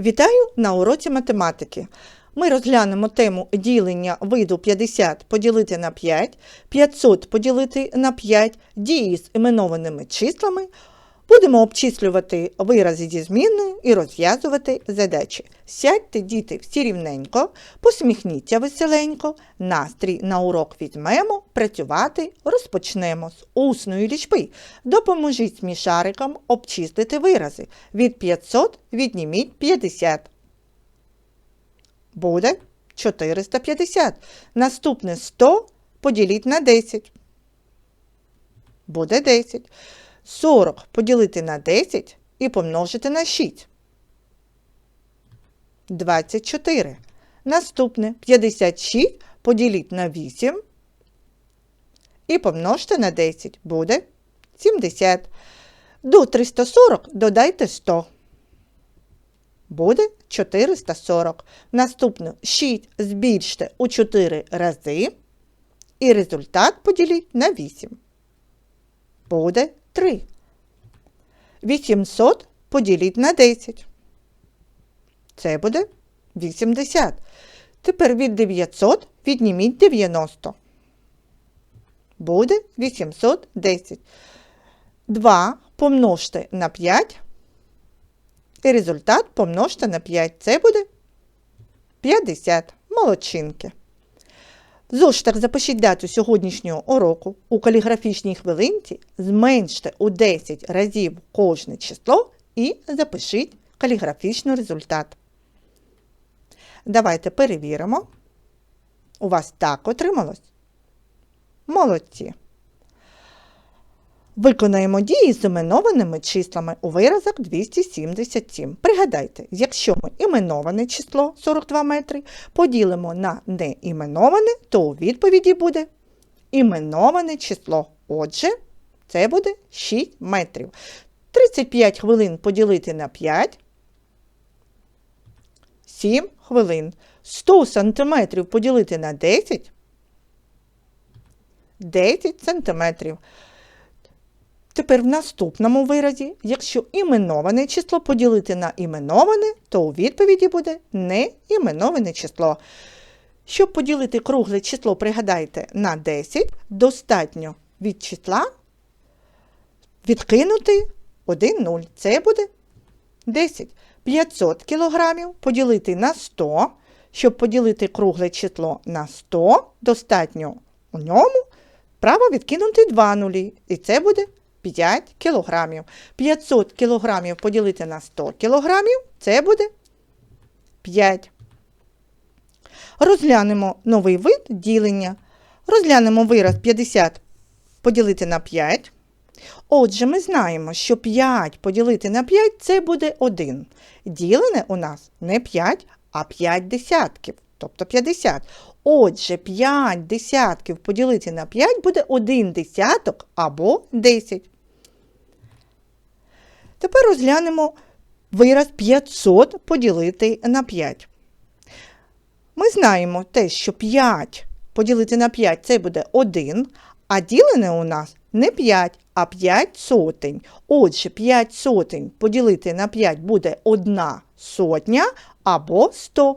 Вітаю на уроці математики. Ми розглянемо тему ділення виду 50 поділити на 5, 500 поділити на 5, дії з іменованими числами. Будемо обчислювати вирази зі змінною і розв'язувати задачі. Сядьте, діти, всі рівненько, посміхніться веселенько, настрій на урок візьмемо, працювати розпочнемо з усної лічби. Допоможіть смішарикам обчислити вирази. Від 500 відніміть 50. Буде 450. Наступне 100 поділіть на 10. Буде 10. 40 поділити на 10 і помножити на 6. 24. Наступне 56 поділіть на 8 і помножте на 10. Буде 70. До 340 додайте 100. Буде 440. Наступне 6 збільште у 4 рази. І результат поділіть на 8. Буде 3. 800 поділіть на 10. Це буде 80. Тепер від 900 відніміть 90. Буде 810. 2 помножте на 5. І результат помножте на 5. Це буде 50. Молодчинки. Зошитах запишіть дату сьогоднішнього уроку. У каліграфічній хвилинці зменште у 10 разів кожне число і запишіть каліграфічний результат. Давайте перевіримо. У вас так отрималось? Молодці. Виконаємо дії з іменованими числами у виразах 277. Пригадайте, якщо ми іменоване число 42 метри поділимо на неіменоване, то у відповіді буде іменоване число. Отже, це буде 6 метрів. 35 хвилин поділити на 5. 7 хвилин. 100 сантиметрів поділити на 10. 10 сантиметрів. Тепер в наступному виразі, якщо іменоване число поділити на іменоване, то у відповіді буде неіменоване число. Щоб поділити кругле число, пригадайте, на 10, достатньо від числа відкинути 1 0. Це буде 10. 500 кг поділити на 100. Щоб поділити кругле число на 100, достатньо у ньому право відкинути 2 нулі. І це буде 5 кілограмів. 500 кілограмів поділити на 100 кілограмів, це буде 5. Розглянемо новий вид ділення. Розглянемо вираз 50 поділити на 5. Отже, ми знаємо, що 5 поділити на 5 це буде 1. Ділене у нас не 5, а 5 десятків, тобто 50. Отже, 5 десятків поділити на 5 буде 1 десяток або 10. Тепер розглянемо вираз 500 поділити на 5. Ми знаємо те, що 5 поділити на 5 це буде 1, а ділене у нас не 5, а 5 сотень. Отже, 5 сотень поділити на 5 буде 1 сотня або 100.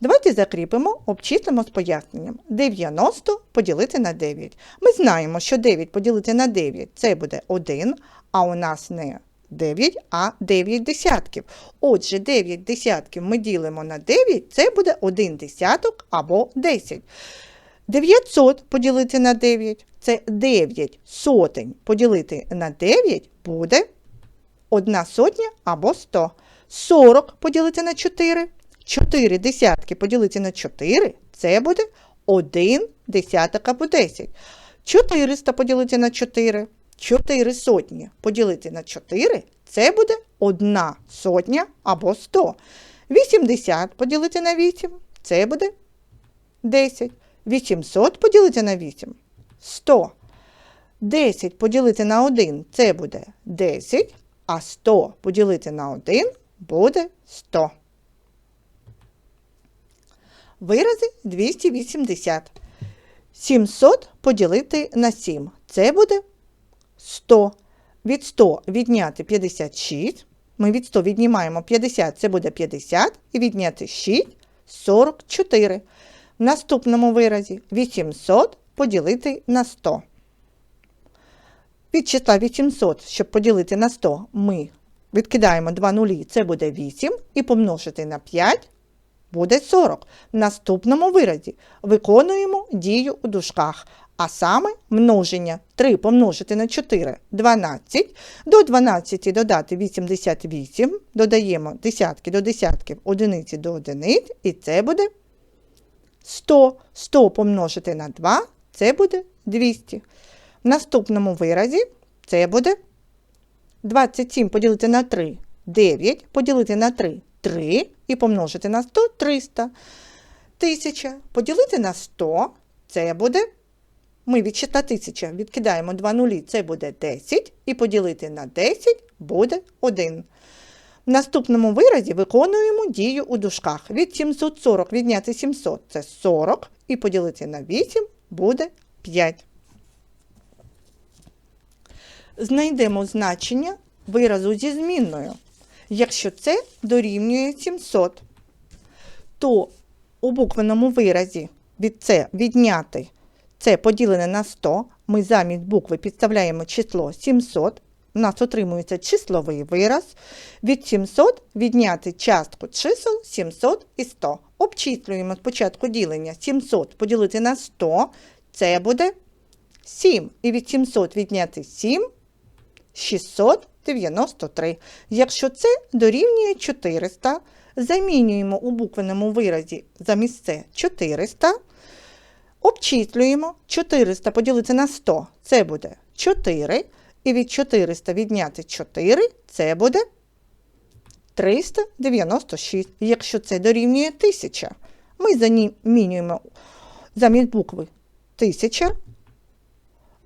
Давайте закріпимо, обчислимо з поясненням. 90 поділити на 9. Ми знаємо, що 9 поділити на 9 це буде 1, а у нас не 9, а 9 десятків. Отже, 9 десятків ми ділимо на 9, це буде 1 десяток або 10. 900 поділити на 9 це 9 сотень поділити на 9 буде 1 сотня або 100. 40 поділити на 4. 4 десятки поділити на 4 це буде 1 десяток або 10. 400 поділити на 4. 4 сотні поділити на 4 це буде 1 сотня або 100. 80 поділити на 8 це буде 10. 800 поділити на 8 100. 10 поділити на 1 це буде 10, а 100 поділити на 1 буде 100. Вирази 280. 700 поділити на 7. Це буде 100. Від 100 відняти 56. ми від 100 віднімаємо 50, це буде 50, і відняти 6 44. В наступному виразі 800 поділити на 100. Від числа 800, щоб поділити на 100, ми відкидаємо 2 нулі, це буде 8, і помножити на 5 буде 40. В наступному виразі виконуємо дію у дужках, а саме множення 3 помножити на 4 12, до 12 додати 88, додаємо десятки до десятків, одиниці до одиниць, і це буде 100. 100 помножити на 2, це буде 200. В наступному виразі це буде 27 поділити на 3 9, поділити на 3 3 і помножити на 100 300. 1000 поділити на 100 це буде. Ми від числа 1000 відкидаємо 2 нулі, це буде 10, і поділити на 10 буде 1. В наступному виразі виконуємо дію у дужках. Від 740 відняти 700 це 40, і поділити на 8 буде 5. Знайдемо значення виразу зі змінною. Якщо це дорівнює 700, то у буквеному виразі від це відняти це поділене на 100, ми замість букви підставляємо число 700, у нас отримується числовий вираз. Від 700 відняти частку чисел 700 і 100. Обчислюємо спочатку ділення 700 поділити на 100, це буде 7. І від 700 відняти 7 693. Якщо це дорівнює 400, замінюємо у буквеному виразі замість це 400. Обчислюємо 400 поділити на 100, це буде 4. І від 400 відняти 4, це буде 396. Якщо це дорівнює 1000, ми замінюємо замість букви 1000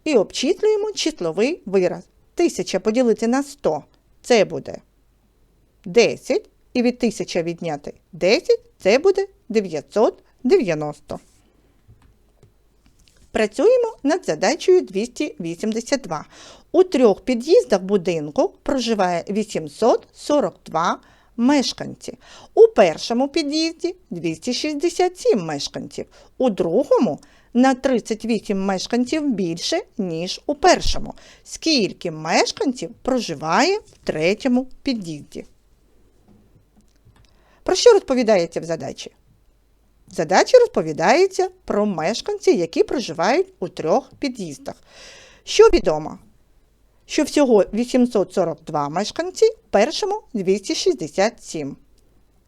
і обчислюємо числовий вираз. 1000 поділити на 100 це буде 10. І від 1000 відняти 10 це буде 990. Працюємо над задачею 282. У трьох під'їздах будинку проживає 842 мешканці. У першому під'їзді 267 мешканців, у другому на 38 мешканців більше, ніж у першому. Скільки мешканців проживає в третьому під'їзді? Про що розповідається в задачі? В задачі розповідається про мешканців, які проживають у трьох під'їздах. Що відомо? Що всього 842 мешканці, першому 267.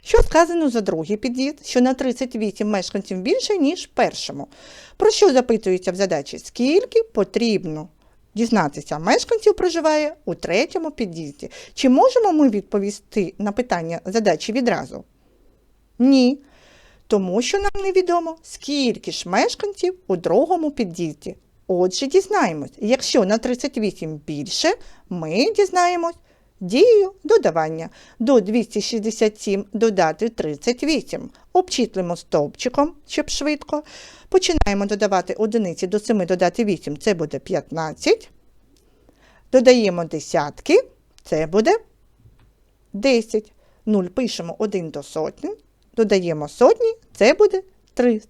Що сказано за другий під'їзд, що на 38 мешканців більше, ніж першому. Про що запитується в задачі? Скільки потрібно дізнатися, мешканців проживає у третьому під'їзді? Чи можемо ми відповісти на питання задачі відразу? Ні. Тому що нам невідомо, скільки ж мешканців у другому під'їзді. Отже, дізнаємось, якщо на 38 більше, ми дізнаємось дією додавання. До 267 додати 38. Обчислимо стовпчиком, щоб швидко. Починаємо додавати одиниці до 7 додати 8, це буде 15. Додаємо десятки, це буде 10. 0 пишемо 1 до сотні. Додаємо сотні, це буде 300.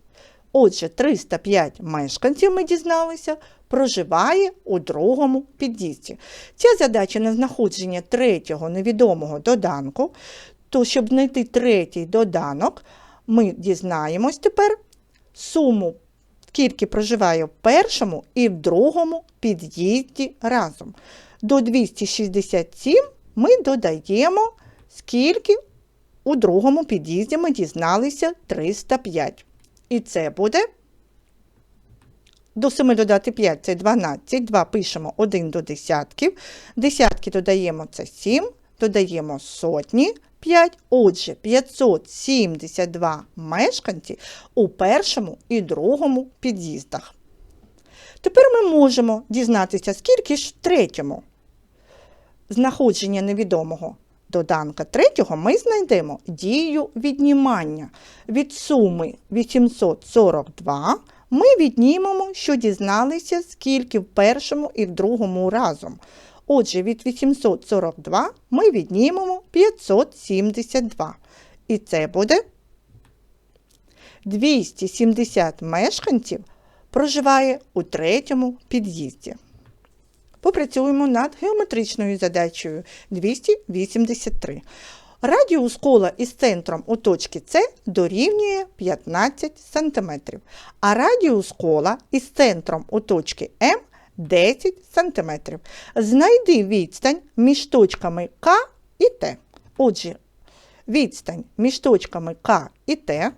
Отже, 305 мешканців, ми дізналися, проживає у другому під'їзді. Ця задача на знаходження третього невідомого доданку. То, щоб знайти третій доданок, ми дізнаємось тепер суму, скільки проживає в першому і в другому під'їзді разом. До 267 ми додаємо, скільки у другому під'їзді ми дізналися 305. І це буде до 7 додати 5 це 12. 2 пишемо 1 до десятків. Десятки додаємо це 7, додаємо сотні 5. Отже, 572 мешканці у першому і другому під'їздах. Тепер ми можемо дізнатися, скільки ж в третьому знаходження невідомого доданка третього ми знайдемо дію віднімання. Від суми 842 ми віднімемо, що дізналися, скільки в першому і в другому разом. Отже, від 842 ми віднімемо 572. І це буде 270 мешканців проживає у третьому під'їзді. Попрацюємо над геометричною задачею 283. Радіус кола із центром у точці С дорівнює 15 см, а радіус кола із центром у точці М 10 см. Знайди відстань між точками К і Т. Отже, відстань між точками К і Т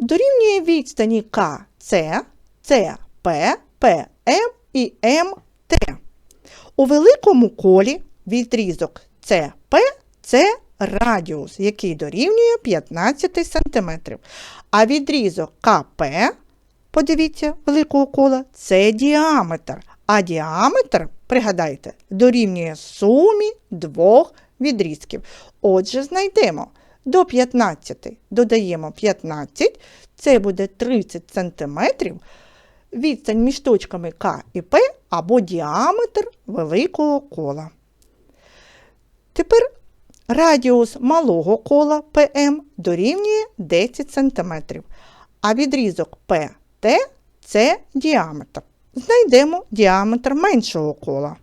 дорівнює відстані К С, С, П, П, М і М, Т. У великому колі відрізок СП це радіус, який дорівнює 15 см. А відрізок КП, подивіться, великого кола, це діаметр. А діаметр, пригадайте, дорівнює сумі двох відрізків. Отже, знайдемо до 15 додаємо 15, це буде 30 см. Відстань між точками К і П або діаметр великого кола. Тепер радіус малого кола ПМ дорівнює 10 см, а відрізок ПТ це діаметр. Знайдемо діаметр меншого кола.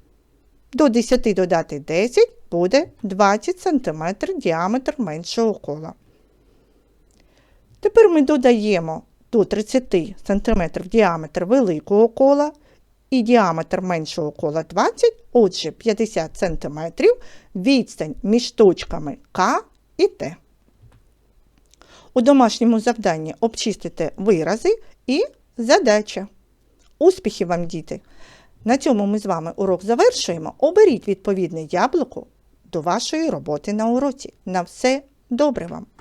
До 10 додати 10 буде 20 см діаметр меншого кола. Тепер ми додаємо до 30 см діаметр великого кола і діаметр меншого кола 20, отже 50 см відстань між точками К і Т. У домашньому завданні обчистите вирази і задача. Успіхів вам, діти! На цьому ми з вами урок завершуємо. Оберіть відповідне яблуко до вашої роботи на уроці. На все добре вам!